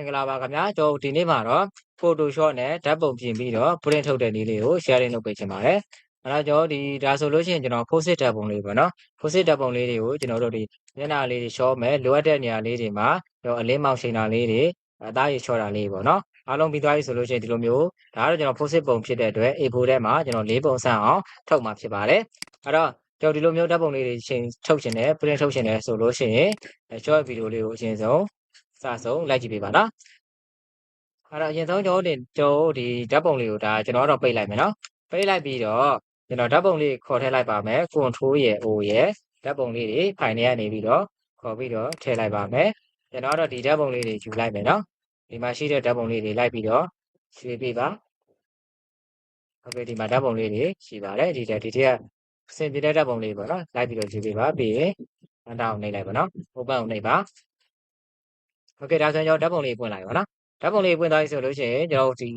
င်္ဂလာပါခင်ဗျာကျွန်တော်ဒီနေ့မှာတော့ Photoshop နဲ့ဓာတ်ပုံပြင်ပြီးတော့ print ထုတ်တဲ့နည်းလေးကို sharing လုပ်ပေးချင်ပါတယ်အဲ့တော့ကျွန်တော်ဒီဒါဆိုလို့ရှိရင်ကျွန်တော် post-it ဓာတ်ပုံလေးပေါ့နော် post-it ဓာတ်ပုံလေးတွေကိုကျွန်တော်တို့ဒီမျက်နှာလေးတွေ show မယ်လိုအပ်တဲ့နေရာလေးတွေမှာကျွန်တော်အလင်းမောင်ချိန်တာလေးတွေအသားရည်ချောတာလေးပေါ့နော်အားလုံးပြီးသွားပြီဆိုလို့ရှိရင်ဒီလိုမျိုးဒါကတော့ကျွန်တော် post-it ပုံဖြစ်တဲ့အတွက် A4 ထဲမှာကျွန်တော်၄ပုံဆန့်အောင်ထုတ်မှာဖြစ်ပါတယ်အဲ့တော့ကျွန်တော်ဒီလိုမျိုးဓာတ်ပုံလေးတွေချိန်ထုတ်ရှင်တယ် print ထုတ်ရှင်တယ်ဆိုလို့ရှိရင် short video လေးကိုအရင်ဆုံး စဆုံးလိုက်ကြည့်ပေးပါနော်အဲ့တော့အရင်ဆုံးကျွန်တော်တို့ကျွန်တော်ဒီဓာတ်ပုံလေးကိုဒါကျွန်တော်တော့ပိတ်လိုက်မယ်နော်ပိတ်လိုက်ပြီးတော့ကျွန်တော်ဓာတ်ပုံလေးခေါ်ထည့်လိုက်ပါမယ် control ရဲ့ O ရဲ့ဓာတ်ပုံလေးတွေဖိုင်ထဲကနေပြီးတော့ခေါ်ပြီးတော့ထည့်လိုက်ပါမယ်ကျွန်တော်တော့ဒီဓာတ်ပုံလေးတွေယူလိုက်မယ်နော်ဒီမှာရှိတဲ့ဓာတ်ပုံလေးတွေလိုက်ပြီးတော့ရွှေ့ပေးပါဟုတ်ကဲ့ဒီမှာဓာတ်ပုံလေးတွေရှိပါတယ်ဒီတက်ဒီတက်ကစင်ပြတဲ့ဓာတ်ပုံလေးပေါ့နော်လိုက်ပြီးတော့ယူပေးပါပြီးရင်အတောင်နှိပ်လိုက်ပါနော် open ကိုနှိပ်ပါ โอเคဒါဆိုရင်ကျွန်တော်ဓာတ်ပုံလေးပွင့်လိုက်ပါနော်ဓာတ်ပုံလေးပွင့်သွားပြီဆိုလို့ရှိရင်ကျွန်တော်ဒီ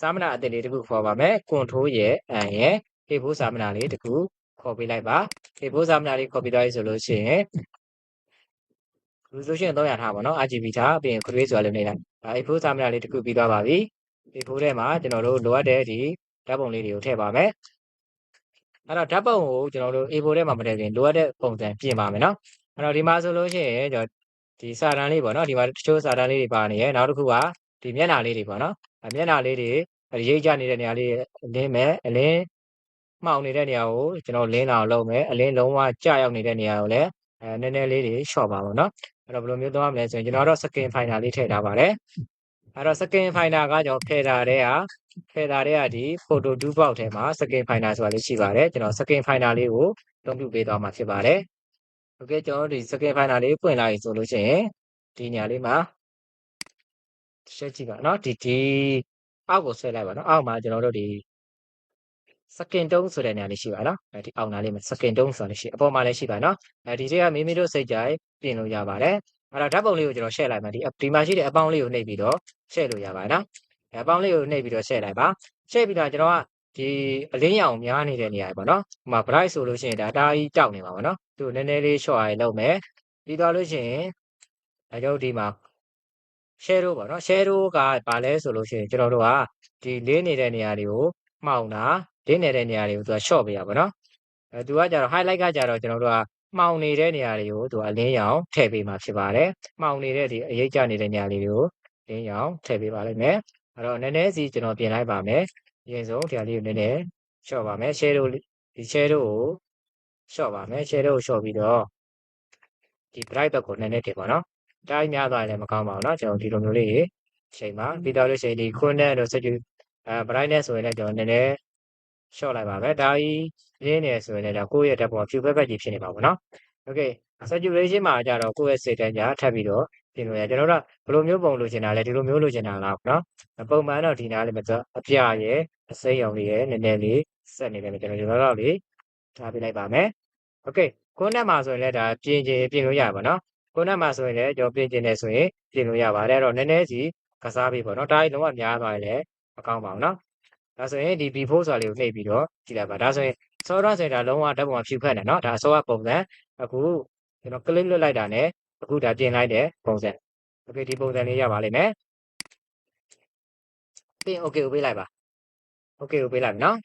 စာမနာအသစ်လေးတစ်ခုခေါ်ပါမယ် control ရဲ့ n ရဲ့ A4 စာမနာလေးတစ်ခုခေါ်ပေးလိုက်ပါ A4 စာမနာလေးခေါ်ပေးသွားပြီဆိုလို့ရှိရင် resolution 300ထားပါတော့ RGB ထားပြီးရင် create ဆိုတာလေးနေလိုက် A4 စာမနာလေးတစ်ခုပြီးသွားပါပြီ A4 ထဲမှာကျွန်တော်တို့လိုအပ်တဲ့ဒီဓာတ်ပုံလေးတွေကိုထည့်ပါမယ်အဲ့တော့ဓာတ်ပုံကိုကျွန်တော်တို့ A4 ထဲမှာမထည့်ခင်လိုအပ်တဲ့ပုံစံပြင်ပါမယ်နော်အဲ့တော့ဒီမှာဆိုလို့ရှိရင်ကျွန်တော် ဒီစာတန်းလေးပေါ့နော်ဒီမှာတချို့စာတန်းလေးတွေပါနေရယ်နောက်တစ်ခုကဒီမျက်နှာလေးတွေပေါ့နော်အမျက်နှာလေးတွေရိပ်ကြနေတဲ့နေရာလေးအလင်းမဲ့အလင်းမှောင်နေတဲ့နေရာကိုကျွန်တော်လင်းအောင်လုပ်မယ်အလင်းလုံးဝကျရောက်နေတဲ့နေရာကိုလည်းအဲနည်းနည်းလေးတွေ short ပါပေါ့နော်အဲ့တော့ဘယ်လိုမျိုးသွားမလဲဆိုရင်ကျွန်တော်တော့ skin finder လေးထည့်ထားပါတယ်အဲ့တော့ skin finder ကကျွန်တော်ဖယ်တာတဲ့ဟာဖယ်တာတဲ့ဟာဒီ photo 2 box ထဲမှာ skin finder ဆိုတာလေးရှိပါတယ်ကျွန်တော် skin finder လေးကိုတုံ့ပြုပေးသွားမှာဖြစ်ပါတယ် โอเคကျွန်တော်ဒီ skin finder လေးပွင့်လာပြီဆိုလို့ရှိရင်ဒီနေရာလေးမှာရှက်ကြည့်ပါเนาะဒီဒီအောက်ကိုဆွဲလိုက်ပါเนาะအောက်မှာကျွန်တော်တို့ဒီ skin tone ဆိုတဲ့နေရာလေးရှိပါเนาะအဲဒီအောက်နားလေးမှာ skin tone ဆိုတာလေးရှိအပေါ်မှာလည်းရှိပါเนาะအဲဒီတွေကမိမိတို့စိတ်ကြိုက်ပြင်လို့ရပါတယ်အဲ့တော့ဓာတ်ပုံလေးကိုကျွန်တော် share လိုက်မှာဒီဒီမှာရှိတဲ့အပေါင်းလေးကိုနှိပ်ပြီးတော့ share လို့ရပါတယ်เนาะအပေါင်းလေးကိုနှိပ်ပြီးတော့ share လိုက်ပါ share ပြီးတော့ကျွန်တော်ကဒီအလင်းရောင်များနေတဲ့နေရာပေါ့နော်။ဟိုမှာ bright ဆိုလို့ရှိရင်ဒါတားကြီးတောက်နေမှာပေါ့နော်။ သူနည်းနည်းလေး short ရလုပ်မယ်။ပြီးသွားလို့ရှိရင်အဲကျွန်တော်ဒီမှာ shadow ပေါ့နော် shadow ကဘာလဲဆိုလို့ရှိရင်ကျွန်တော်တို့ကဒီလင်းနေတဲ့နေရာတွေကိုမှောင်တာလင်းနေတဲ့နေရာတွေကိုသူက short ပေးရပါတော့။အဲသူကကြတော့ highlight ကကြတော့ကျွန်တော်တို့ကမှောင်နေတဲ့နေရာတွေကိုသူကအလင်းရောင်ထည့်ပေးမှာဖြစ်ပါတယ်။မှောင်နေတဲ့ဒီအရိပ်ကျနေတဲ့နေရာလေးတွေကိုလင်းရောင်ထည့်ပေးပါလိမ့်မယ်။အဲ့တော့နည်းနည်းစီကျွန်တော်ပြင်လိုက်ပါမယ်။အရင်ဆုံးဒီဟာလေးကိုနည်းနည်း short ပါမယ် shadow ဒီ shadow ကို short ပါမယ် shadow ကို short ပြီးတော့ဒီ bright ဘက်ကိုနည်းနည်းတင်ပါနော်။တိုင်းများသွားရင်လည်းမကောင်းပါဘူးเนาะကျွန်တော်ဒီလိုမျိုးလေးချိန်ပါပြီးတော့လို့ရှိရင်ဒီ contrast တို့ saturation အဲ brightness ဆိုရင်လည်းကျွန်တော်နည်းနည်း short လိုက်ပါပဲဒါကြီးရင်းနေဆိုရင်လည်းဒါကိုယ့်ရဲ့ဓာတ်ပုံ view ဘက်ဘက်ကြီးဖြစ်နေပါဘူးเนาะ okay saturation မှာကြတော့ကိုယ့်ရဲ့စိတ်တန်းကြထပ်ပြီးတော့ပြင်လို့ရကျွန်တော်တို့ဘယ်လိုမျိုးပုံလိုချင်တာလဲဒီလိုမျိုးလိုချင်တာလားเนาะပုံမှန်တော့ဒီနားလေးမှာအပြရဲ့အစိမ်းရောင်လေးရဲ့နည်းနည်းလေးဆက်နေတယ်ကျွန်တော်ဒီလောက်တော့လေး ထားပြလိုက်ပါမယ်โอเคကိုနက်မှာဆိုရင်လည်းဒါပြင်ချင်ပြင်လို့ရပါเนาะကိုနက်မှာဆိုရင်လည်းကျွန်တော်ပြင်ချင်တယ်ဆိုရင်ပြင်လို့ရပါတယ်အဲ့တော့နည်းနည်းစီကစားပေးပေါ့เนาะဒါကြီးလုံးဝများသွားရင်လည်းမကောင်းပါဘူးเนาะဒါဆိုရင်ဒီ before ဆိုတာလေးကိုနှိပ်ပြီးတော့ကြည့်လိုက်ပါဒါဆိုရင်စောရဆိုရင်ဒါလုံးဝဓာတ်ပုံဖြူဖက်တယ်เนาะဒါအစောကပုံစံအခုကျွန်တော် click လွတ်လိုက်တာ ਨੇ အခုဒါပြင်လိုက်တဲ့ပုံစံโอเคဒီပုံစံလေးရပါလိမ့်မယ်ပြီး okay ကိုပေးလိုက်ပါ okay ကိုပေးလိုက်ပြီနော်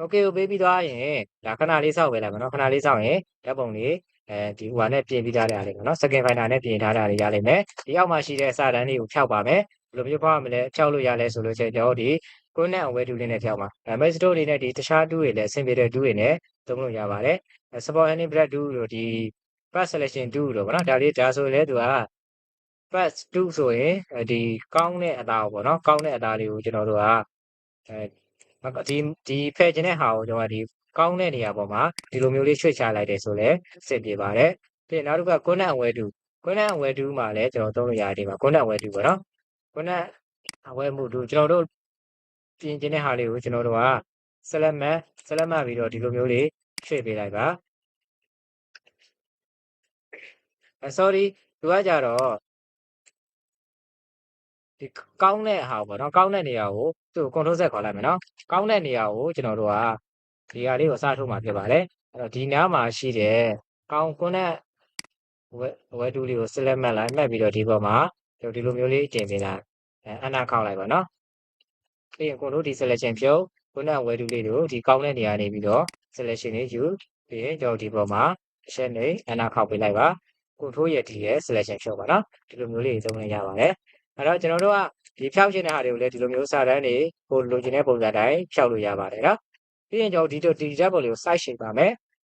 okay ကိုပေးပြီးသွားရင်ဒါခဏလေးစောက်ပေးလိုက်ပါနော်ခဏလေးစောက်ရင်ဓာတ်ပုံလေးအဲဒီဟိုဟာနဲ့ပြင်ပြီးသားတဲ့အားလေးပေါ့နော် second finder နဲ့ပြင်ထားတာလေးရလိမ့်မယ်ဒီအောက်မှာရှိတဲ့စာတန်းလေးကိုဖြောက်ပါမယ်ဘယ်လိုမျိုးဖောက်ရမလဲဖြောက်လို့ရလဲဆိုလို့ရှိရင်ကျွန်တော်ဒီကိုနဲ့အဝဲတူလေးနဲ့ဖြောက်ပါဒါ message တွေနဲ့ဒီတခြားတူတွေလည်းအဆင်ပြေတဲ့တူတွေနဲ့သုံးလို့ရပါတယ် support any bread တူတို့ဒီ pass selection တူတို့ပေါ့နော်ဒါလေးဒါဆိုရင်လည်းသူက pass 2ဆိုရင်ဒီကောင်းတဲ့အသားပေါ့နော်ကောင်းတဲ့အသားလေးကိုကျွန်တော်တို့ကအဲ ဒီဒီဖယ်ခြင်းတဲ့ဟာကိုကျွန်တော်ကဒီကောင်းတဲ့နေရာပေါ်မှာဒီလိုမျိုးလေးရွှေ့ချလိုက်တယ်ဆိုလည်းအဆင်ပြေပါတယ်ပြီးနောက်တစ်ခုက connect အဝဲတူ connect အဝဲတူမှာလည်းကျွန်တော်သုံးလို့ရတယ်ဒီမှာ connect အဝဲတူပေါ့နော် connect အဝဲမှုတူကျွန်တော်တို့ပြင်ခြင်းတဲ့ဟာလေးကိုကျွန်တော်တို့က select မဲ့ select မှပြီးတော့ဒီလိုမျိုးလေးရွှေ့ပေးလိုက်ပါအဲ sorry သူကကြတော့ ဒီကောင်းတဲ့ဟာပေါ့နော်ကောင်းတဲ့နေရာကိုသူ့ control set ခေါ်လိုက်မယ်နော်ကောင်းတဲ့နေရာကိုကျွန်တော်တို့ကဒီဟာလေးကိုစထုတ်မှာဖြစ်ပါတယ်အဲ့တော့ဒီနားမှာရှိတဲ့ကောင်းကွန်းတဲ့ဝဲဝဲတူးလေးကို select မှတ်လိုက်မှတ်ပြီးတော့ဒီပေါ်မှာကျွန်တော်ဒီလိုမျိုးလေးတင်ပေးလိုက်အဲအနာခောက်လိုက်ပါနော်ပြီးရင်ကိုတို့ဒီ selection ဖြုတ်ခုနဝဲတူးလေးတွေကိုဒီကောင်းတဲ့နေရာနေပြီးတော့ selection လေးယူပြီးရင်ကျွန်တော်ဒီပေါ်မှာအချက်နေအနာခောက်ပေးလိုက်ပါ control ရဲ့ဒီရဲ့ selection ဖြုတ်ပါနော်ဒီလိုမျိုးလေးသုံးလို့ရပါတယ် အဲ့တော့ကျွန်တော်တို့ကဒီဖြောက်ချင်တဲ့ဟာတွေကိုလည်းဒီလိုမျိုးစာတန်းတွေကိုလိုချင်တဲ့ပုံစံတိုင်းဖြောက်လို့ရပါတယ်နော်ပြီးရင်ကျွန်တော်ဒီဒီ tab လေးကို size shape ပါမယ်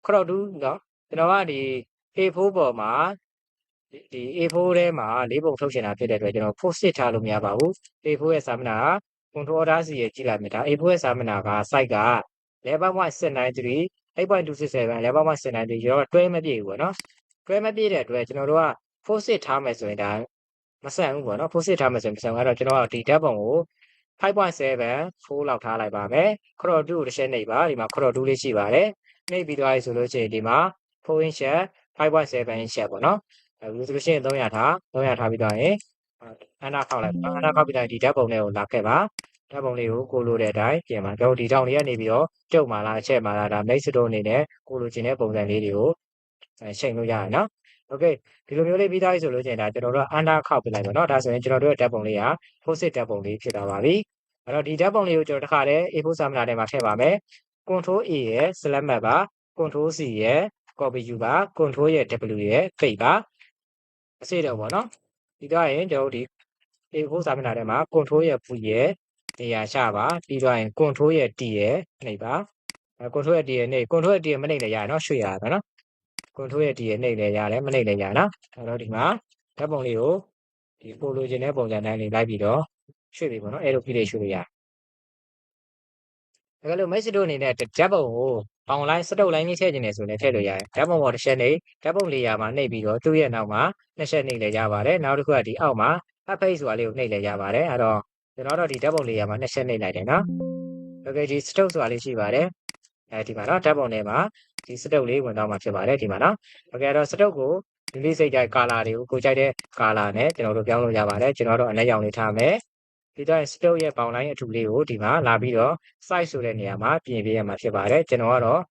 crop to နော်ကျွန်တော်ကဒီ A4 ပေါ်မှာဒီ A4 ထဲမှာလေးပုံထုတ်ချင်တာဖြစ်တဲ့အတွက်ကျွန်တော် post-it ထားလို့မရပါဘူး A4 ရဲ့စာမျက်နှာက control order စီရဲ့ကြည့်လိုက်မယ်ဒါ A4 ရဲ့စာမျက်နှာက site က level 1.693 8.267 level 1.693ကျွန်တော်တွဲမပြည့်ဘူးပေါ့နော်တွဲမပြည့်တဲ့အတွက်ကျွန်တော်တို့က post-it ထားမယ်ဆိုရင်ဒါ မဆန်ဘူးပေါ့နော် post-it ထားမယ်ဆိုရင်မဆန်ဘူးအဲ့တော့ကျွန်တော်ကဒီ tab ပုံကို5.7လောက်ထားလိုက်ပါမယ် crop 2ကိုတစ်ချက်နှိပ်ပါဒီမှာ crop 2လေးရှိပါတယ်နှိပ်ပြီးသွားပြီဆိုလို့ရှိရင်ဒီမှာ4 inch 5.7 inch ပေါ့နော်အဲဒါဆိုလို့ရှိရင်300ထား300ထားပြီးသွားရင်အနာခောက်လိုက်အနာခောက်ပြီးတိုင်းဒီဓာတ်ပုံလေးကိုလာခဲ့ပါဓာတ်ပုံလေးကိုကိုလိုတဲ့အတိုင်းပြင်ပါကျွန်တော်ဒီတောင်လေးကနေပြီးတော့ကျုပ်မာလာအချက်မာလာဒါ mix တို့အနေနဲ့ကိုလိုချင်တဲ့ပုံစံလေးတွေကိုချိန်လို့ရတယ်နော် โอเคဒီလိုမျိုးလေးပြီးသားပြီဆိုလို့ရှိရင်ဒါကျွန်တော်တို့ကအနာခောက်ပြလိုက်ပါတော့ဒါဆိုရင်ကျွန်တော်တို့ရဲ့ဓာတ်ပုံလေးက post-it ဓာတ်ပုံလေးဖြစ်သွားပါပြီအဲ့တော့ဒီဓာတ်ပုံလေးကိုကျွန်တော်တစ်ခါတည်း A4 စာမျက်နှာထဲမှာထည့်ပါမယ် control A ရဲ့ select map ပါ control C ရဲ့ copy U ပါ control ရဲ့ W ရဲ့ fade ပါအစိတော့ပေါ့နော်ဒီတော့ရင်ကျွန်တော်တို့ဒီ A4 စာမျက်နှာထဲမှာ control ရဲ့ V ရဲ့နေရာချပါပြီးတော့ရင် control ရဲ့ T ရဲ့နှိပ်ပါအဲ control ရဲ့ T ရဲ့နှိပ် control ရဲ့ T ရဲ့မနှိပ်လည်းရတယ်နော်ရွှေ့ရတယ်နော် control ရဲ့ T ရဲ့နှိပ်လည်းရတယ်မနှိပ်လည်းရနော်အဲ့တော့ဒီမှာဓာတ်ပုံလေးကိုဒီပိုလိုချင်တဲ့ပုံစံတိုင်းလေးလိုက်ပြီးတော့ရွှေ့ပြီပေါ့နော်အဲ့လိုပြီးလေးရွှေ့လို့ရတယ်ဒါကလို့ message တို့အနေနဲ့ဓာတ်ပုံကို online စတုပ် line ကြီးထည့်ခြင်းနေဆိုလည်းထည့်လို့ရတယ်ဓာတ်ပုံပေါ်တစ်ချက်နေဓာတ်ပုံလေးရာမှာနှိပ်ပြီးတော့သူ့ရဲ့နောက်မှာနှစ်ချက်နှိပ်လည်းရပါတယ်နောက်တစ်ခုကဒီအောက်မှာ up page ဆိုတာလေးကိုနှိပ်လည်းရပါတယ်အဲ့တော့ကျွန်တော်တို့ဒီဓာတ်ပုံလေးရာမှာနှစ်ချက်နှိပ်လိုက်တယ်နော် okay ဒီစတုပ်ဆိုတာလေးရှိပါတယ်အဲဒီမှာနော်ဓာတ်ပုံထဲမှာ ဒီစတုပ်လေးဝင်တော့မှာဖြစ်ပါတယ်ဒီမှာနော် okay အဲ့တော့စတုပ်ကိုဒီလေးစိတ်ကြိုက်ကာလာတွေကိုကိုကြိုက်တဲ့ကာလာနဲ့ကျွန်တော်တို့ပြောင်းလို့ရပါတယ်ကျွန်တော်တို့အနက်ရောင်လေးထားမယ်ဒီတော့ stroke ရဲ့ပေါင်လိုင်းအထူလေးကိုဒီမှာလာပြီးတော့ size ဆိုတဲ့နေရာမှာပြင်ပေးရမှာဖြစ်ပါတယ်ကျွန်တော်ကတော့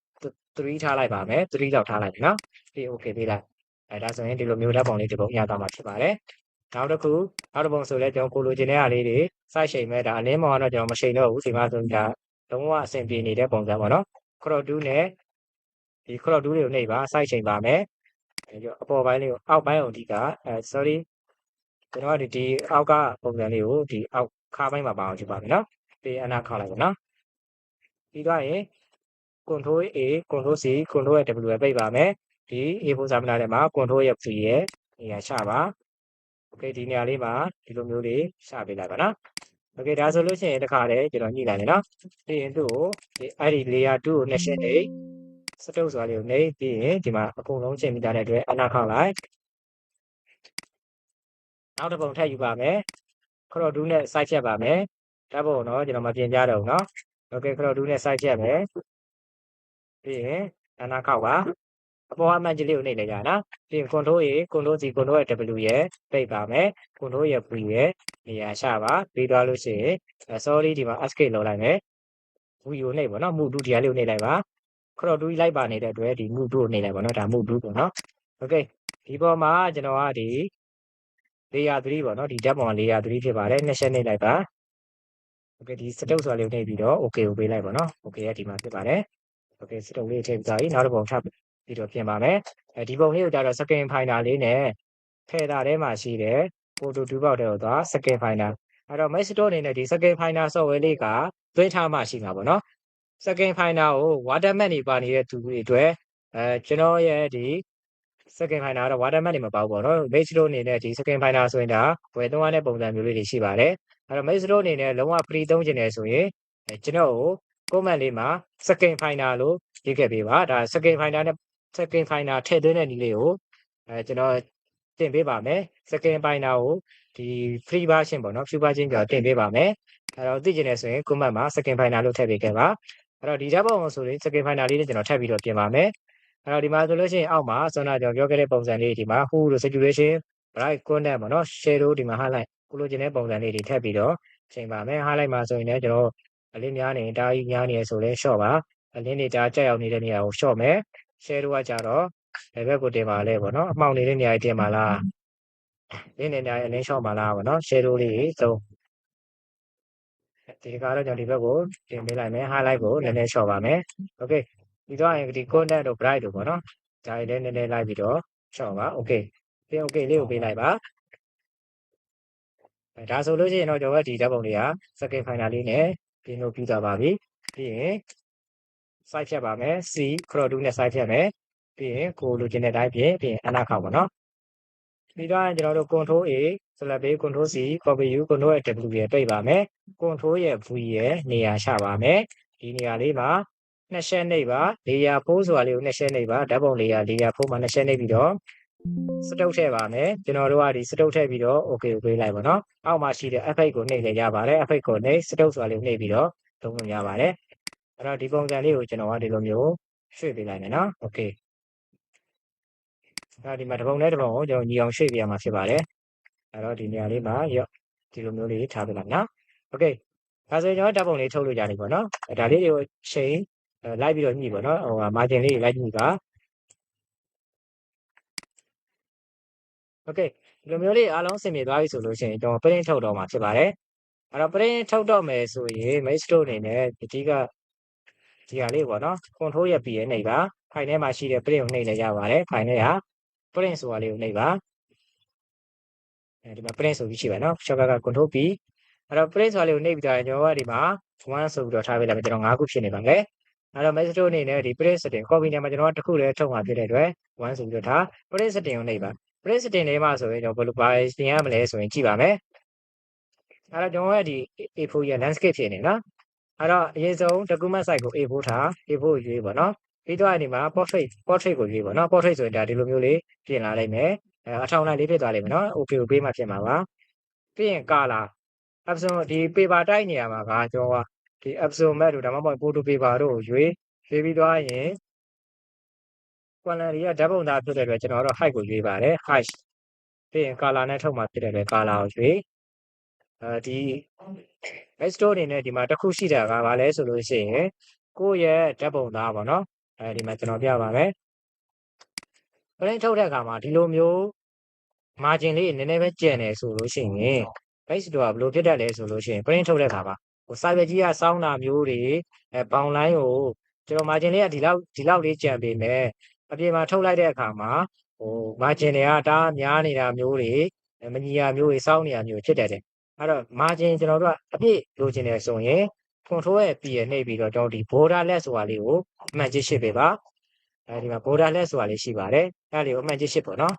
3ထားလိုက်ပါမယ်3လောက်ထားလိုက်ပြီနော်ပြီး okay ပေးလိုက်အဲဒါဆိုရင်ဒီလိုမျိုးဓာတ်ပုံလေးဒီပုံရသွားမှာဖြစ်ပါတယ်နောက်တစ်ခုနောက်တစ်ပုံဆိုလဲကျွန်တော်ကိုလိုချင်တဲ့အားလေးတွေ size ချိန်မဲ့ဒါအလင်းမောင်ကတော့ကျွန်တော်မချိန်တော့ဘူးဒီမှာဆိုရင်ဒါလုံးဝအဆင်ပြေနေတဲ့ပုံစံပေါ့နော် crop 2နဲ့ ဒီ crop 2လေးကိုနှိပ်ပါ size ချိန်ပါမယ်အဲအပေါ်ပိုင်းလေးကိုအောက်ပိုင်းအောင်ဒီကအဲ sorry ကျွန်တော်ကဒီဒီအောက်ကပုံစံလေးကိုဒီအောက်ခါပိုင်းမှာပါအောင်ကြည့်ပါမယ်နော်ပြီးအနာခောက်လိုက်ပါနော်ပြီးတော့ရင် control A control C control W ပဲပိတ်ပါမယ်ဒီ A4 စာမျက်နှာထဲမှာ control ရဲ့ V ရဲ့နေရာချပါโอเคဒီနေရာလေးမှာဒီလိုမျိုးလေးချပေးလိုက်ပါနော်โอเคဒါဆိုလို့ရှိရင်တခါတည်းကျွန်တော်ညှိလိုက်တယ်နော်ပြီးရင်သူ့ကိုဒီအဲ့ဒီ layer 2ကိုနှစ်ရှင်းနေ စတုပ်စွာလေးကိုနေပြီးရင်ဒီမှာအကုန်လုံးချိန်မိတာတဲ့အတွက်အနာခောက်လိုက်နောက်တစ်ပုံထပ်ယူပါမယ်ခရော့ဒူးနဲ့ site ဖြတ်ပါမယ်ဓာတ်ပုံတော့ကျွန်တော်မပြင်ကြတော့ဘူးเนาะโอเคခရော့ဒူးနဲ့ site ဖြတ်မယ်ပြီးရင်အနာခောက်ပါအပေါ်အမှန်ကြီးလေးကိုနှိပ်လိုက်ကြနော်ပြီးရင် control A control C control W ရဲ့ပိတ်ပါမယ် control ရဲ့ V ရဲ့နေရာချပါပြီးသွားလို့ရှိရင် sorry ဒီမှာ escape လုပ်လိုက်မယ် V ကိုနှိပ်ပါနော်မူတူဒီဟာလေးကိုနှိပ်လိုက်ပါ ခရော့ဒူးလိုက်ပါနေတဲ့အတွက်ဒီမူတူကိုနှိပ်လိုက်ပါနော်ဒါမူတူပေါ့နော်โอเคဒီပေါ်မှာကျွန်တော်ကဒီ layer 3ပေါ့နော်ဒီ tab ပေါ်မှာ layer 3ဖြစ်ပါတယ်နှစ်ချက်နှိပ်လိုက်ပါโอเคဒီစတုပ်ဆိုတာလေးကိုနှိပ်ပြီးတော့ okay ကိုပေးလိုက်ပါနော် okay ကဒီမှာဖြစ်ပါတယ် okay စတုပ်လေးထည့်ပြီးသားပြီနောက်တစ်ပုံထပ်ပြီးတော့ပြင်ပါမယ်အဲဒီပုံလေးကိုကြတော့ second finder လေးနဲ့ထည့်တာထဲမှာရှိတဲ့ photo 2ပေါက်တဲ့တော့သွား second finder အဲ့တော့ Mac Store အနေနဲ့ဒီ second finder software လေးကသွင်းထားမှရှိမှာပေါ့နော် second finder ကို watermark နေပါနေတဲ့သူတွေအတွက်အဲကျွန်တော်ရဲ့ဒီ second finder ကတော့ watermark တွေမပါဘူးပေါ့နော် Mac Store အနေနဲ့ဒီ second finder ဆိုရင်ဒါဝယ်သုံးရတဲ့ပုံစံမျိုးလေးတွေရှိပါတယ်အဲ့တော့ Mac Store အနေနဲ့လုံးဝ free သုံးချင်တယ်ဆိုရင်အဲကျွန်တော်ကို comment လေးမှာ second finder လို့ရေးခဲ့ပေးပါဒါ second finder နဲ့ second finder ထည့်သွင်းတဲ့နည်းလေးကိုအဲကျွန်တော်တင်ပေးပါမယ် second finder ကိုဒီ free version ပေါ့နော် free version ကြောတင်ပေးပါမယ်အဲ့တော့သိချင်တယ်ဆိုရင် comment မှာ second finder လို့ထည့်ပေးခဲ့ပါ အဲ့တော့ဒီဓာတ်ပုံဆိုရင် second finder လေးနဲ့ကျွန်တော်ထပ်ပြီးတော့ပြင်ပါမယ်အဲ့တော့ဒီမှာဆိုလို့ရှိရင်အောက်မှာဆွမ်းနာကျွန်တော်ပြောခဲ့တဲ့ပုံစံလေးဒီမှာ who လို့ saturation bright content ပေါ့နော် shadow ဒီမှာ highlight ကိုလိုချင်တဲ့ပုံစံလေးတွေထပ်ပြီးတော့ချိန်ပါမယ် highlight မှာဆိုရင်လည်းကျွန်တော်အလင်းများနေတာကြီးများနေဆိုလဲ short ပါအလင်းတွေတားကြက်ရောက်နေတဲ့နေရာကို short မယ် shadow ကကြတော့ဘယ်ဘက်ကိုတင်ပါလဲပေါ့နော်အမှောင်နေတဲ့နေရာကြီးတင်ပါလားရင်းနေနေရာအလင်းလျှော့ပါလားပေါ့နော် shadow လေးသုံး ဒီကတော့ကျွန်တော်ဒီဘက်ကိုတင်ပေးလိုက်မယ် highlight ကိုနည်းနည်းလျှော့ပါမယ် okay ပြီးတော့ရင်ဒီ content တို့ bright တို့ပေါ့နော်ဒါတွေလည်းနည်းနည်းလိုက်ပြီးတော့လျှော့ပါ okay ပြီး okay လေးကိုပေးလိုက်ပါဒါဆိုလို့ရှိရင်တော့ကျွန်တော်ကဒီဓာတ်ပုံတွေက second final လေးနဲ့ပြင်လို့ပြီးသွားပါပြီပြီးရင် site ဖြတ်ပါမယ် C crop 2နဲ့ site ဖြတ်မယ်ပြီးရင်ကိုလိုချင်တဲ့အတိုင်းပြင်ပြီးရင်အနာခောက်ပါနော်ပြီးတော့ကျွန်တော်တို့ control A select ပေး control C copy U control W ရပိတ်ပါမယ် control ရဲ့ V ရဲ့နေရာချပါမယ်ဒီနေရာလေးမှာနှစ်ရှက်နှိပ်ပါလေယာဖိုးဆိုတာလေးကိုနှစ်ရှက်နှိပ်ပါဓာတ်ပုံလေယာလေယာဖိုးမှာနှစ်ရှက်နှိပ်ပြီးတော့စတုပ်ထည့်ပါမယ်ကျွန်တော်တို့ကဒီစတုပ်ထည့်ပြီးတော့ okay ကိုပေးလိုက်ပါတော့အောက်မှာရှိတဲ့ effect ကိုနှိပ်လည်းရပါတယ် effect ကိုနှိပ်စတုပ်ဆိုတာလေးကိုနှိပ်ပြီးတော့သုံးလို့ရပါတယ်အဲ့တော့ဒီပုံစံလေးကိုကျွန်တော်ကဒီလိုမျိုးရွှေ့ပေးလိုက်မယ်နော် okay အဲ့ဒီမှာတစ်ပုံနဲ့တစ်ပုံကိုကျွန်တော်ညီအောင်ရွှေ့ပြရမှာဖြစ်ပါတယ် အဲ့တော့ဒီနေရာလေးမှာရော့ဒီလိုမျိုးလေးထားပေးလိုက်နော် okay ဒါဆိုရင်ကျွန်တော်ဓာတ်ပုံလေးထုတ်လို့ရတယ်ပေါ့နော်ဒါလေးတွေကိုချိန်လိုက်ပြီးတော့ညှိပေါ့နော်ဟို margin လေးလိုက်ညှိပါโอเคဒီလိုမျိုးလေးအားလုံးဆင်ပြေသွားပြီဆိုလို့ရှိရင်ကျွန်တော် print ထုတ်တော့မှာဖြစ်ပါတယ်အဲ့တော့ print ထုတ်တော့မယ်ဆိုရင် main stroke အနေနဲ့အဓိကဒီဟာလေးပေါ့နော် control ရဲ့ P ရဲ့နှိပ်ပါ file ထဲမှာရှိတဲ့ print ကိုနှိပ်လည်းရပါတယ် file ထဲက print ဆိုတာလေးကိုနှိပ်ပါ အဲဒီမှာ print ဆိုပြီးရှိပါနော် shortcut က control P အဲ့တော့ print ဆိုတာလေးကိုနှိပ်ပြီးတော့ကျွန်တော်ကဒီမှာ1ဆိုပြီးတော့ထားပေးလိုက်မယ်ကျွန်တော်5ခုဖြစ်နေပါမယ်အဲ့တော့ message အနေနဲ့ဒီ print setting copy နဲ့မှာကျွန်တော်ကတစ်ခုလည်းထုတ်မှာဖြစ်တဲ့အတွက်1ဆိုပြီးတော့ထား print setting ကိုနှိပ်ပါ print setting လေးမှာဆိုရင်ကျွန်တော်ဘယ်လိုပါပြင်ရမလဲဆိုရင်ကြည့်ပါမယ်အဲ့တော့ကျွန်တော်ကဒီ A4 ရဲ့ landscape ဖြစ်နေနော်အဲ့တော့အရင်ဆုံး document site ကို A4 ထား A4 ရွေးပေါ့နော်ပြီးတော့ဒီမှာ portrait portrait ကိုရွေးပေါ့နော် portrait ဆိုရင်ဒါဒီလိုမျိုးလေးပြင်လာလိုက်မယ် အဲအထောင်လိုက်လေးဖြစ်သွားလိမ့်မယ်နော် okay ကိုပေးမှဖြစ်မှာပါပြီးရင် color epson ဒီ paper တိုက်နေရမှာကကျွန်တော်ကဒီ epson mat တို့ဒါမှမဟုတ် photo paper တို့ကိုရွေးရွေးပြီးသွားရင် quality ကဓာတ်ပုံသားဖြစ်တဲ့အတွက်ကျွန်တော်တို့ height ကိုရွေးပါတယ် height ပြီးရင် color နဲ့ထုတ်မှဖြစ်တဲ့အတွက် color ကိုရွေးအဲဒီ best store အနေနဲ့ဒီမှာတစ်ခုရှိတာကဘာလဲဆိုလို့ရှိရင်ကိုယ့်ရဲ့ဓာတ်ပုံသားပေါ့နော်အဲဒီမှာကျွန်တော်ပြပါမယ် print ထုတ်တဲ့အခါမှာဒီလိုမျိုး margin လေးနည်းနည်းပဲကျန်နေဆိုလို့ရှိရင် base store ကဘယ်လိုဖြစ်တတ်လဲဆိုလို့ရှိရင် print ထုတ်တဲ့အခါမှာဟို cyber ကြီးကစောင်းတာမျိုးတွေအဲပေါင်လိုင်းကိုကျွန်တော် margin လေးကဒီလောက်ဒီလောက်လေးကျန်ပေမဲ့အပြင်မှာထုတ်လိုက်တဲ့အခါမှာဟို margin တွေကတအားများနေတာမျိုးတွေမညီရမျိုးတွေစောင်းနေတာမျိုးဖြစ်တတ်တယ်အဲ့တော့ margin ကျွန်တော်တို့ကအပြည့်လိုချင်တယ်ဆိုရင် control ရဲ့ P ရဲ့နှိပ်ပြီးတော့ကျွန်တော်ဒီ borderless ဆိုတာလေးကိုအမှန်ကြီးရှစ်ပေးပါ အဲဒီမှာ border လဲဆိုတာလေးရှိပါတယ်အဲ့ဒါလေးကိုအမှန်ကြီးရှစ်ပေါ့နော်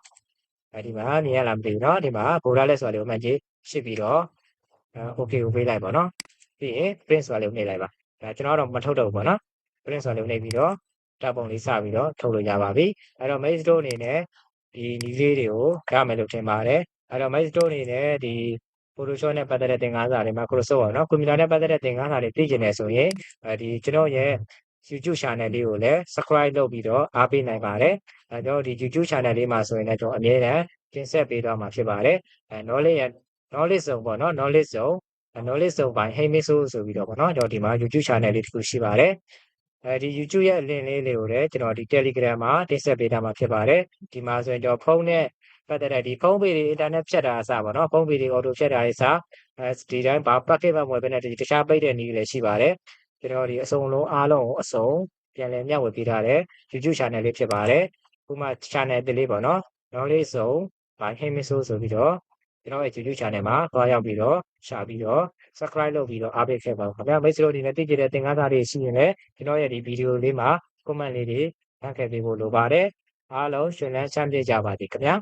အဲဒီမှာမြင်ရလားမသိဘူးနော်ဒီမှာ border လဲဆိုတာလေးကိုအမှန်ကြီးရှစ်ပြီးတော့ okay ကိုပေးလိုက်ပါနော်ပြီးရင် print ဆိုတာလေးကိုနှိပ်လိုက်ပါဒါကျွန်တော်တော့မထုတ်တော့ဘူးပေါ့နော် print ဆိုတာလေးကိုနှိပ်ပြီးတော့တပ်ပုံလေးစပြီးတော့ထုတ်လို့ရပါပြီအဲ့တော့ maze store အနေနဲ့ဒီနီးလေးတွေကိုရမယ်လို့ထင်ပါတယ်အဲ့တော့ maze store အနေနဲ့ဒီ Photoshop နဲ့ပတ်သက်တဲ့သင်ခန်းစာတွေ Microsoft ပေါ့နော်ကွန်ပျူတာနဲ့ပတ်သက်တဲ့သင်ခန်းစာတွေသိကျင်နေဆိုရင်ဒီကျွန်တော်ရဲ့ YouTube channel လေးကိုလည်း subscribe လုပ်ပြီးတော့အားပေးနိုင်ပါတယ်အဲကျွန်တော်ဒီ YouTube channel လေးမှာဆိုရင်လည်းကျွန်တော်အမြဲတမ်းတင်ဆက်ပေးတော့မှာဖြစ်ပါတယ်အဲ knowledge ရဲ့ knowledge zone ပေါ့နော် knowledge zone knowledge zone by Hemiso ဆိုပြီးတော့ပေါ့နော်ကျွန်တော်ဒီမှာ YouTube channel လေးတစ်ခုရှိပါတယ်အဲဒီ YouTube ရဲ့ link လေးတွေကိုလည်းကျွန်တော်ဒီ Telegram မှာတင်ဆက်ပေးထားမှာဖြစ်ပါတယ်ဒီမှာဆိုရင်ကျွန်တော်ဖုန်းနဲ့ပတ်သက်တဲ့ဒီဖုန်းပေတွေ internet ဖြတ်တာအစပေါ့နော်ဖုန်းပေတွေ auto ဖြတ်တာတွေစအဲဒီတိုင်းဘာ packet မှမဝယ်ဘဲနဲ့တခြားပိတ်တဲ့နည်းလည်းရှိပါတယ် ကျွန်တော်ဒီအစုံလုံးအားလုံးကိုအစုံပြန်လည်မျှဝေပေးထားတဲ့ YouTube channel လေးဖြစ်ပါတယ်ခုမှ channel တစ်လေးပေါ့နော် knowledge zone by Hemiso ဆိုပြီးတော့ကျွန်တော်ရဲ့ YouTube channel မှာသွားရောက်ပြီးတော့ရှာပြီးတော့ subscribe လုပ်ပြီးတော့အားပေးခဲ့ပါဦးခင်ဗျာမိတ်ဆွေတို့ဒီနေ့သိကြတဲ့သင်ခန်းစာတွေရှိရင်လည်းကျွန်တော်ရဲ့ဒီဗီဒီယိုလေးမှာ comment လေးတွေဖန်ခဲ့ပေးဖို့လိုပါတယ်အားလုံးရှင်လန်းချမ်းမြေ့ကြပါသည်ခင်ဗျာ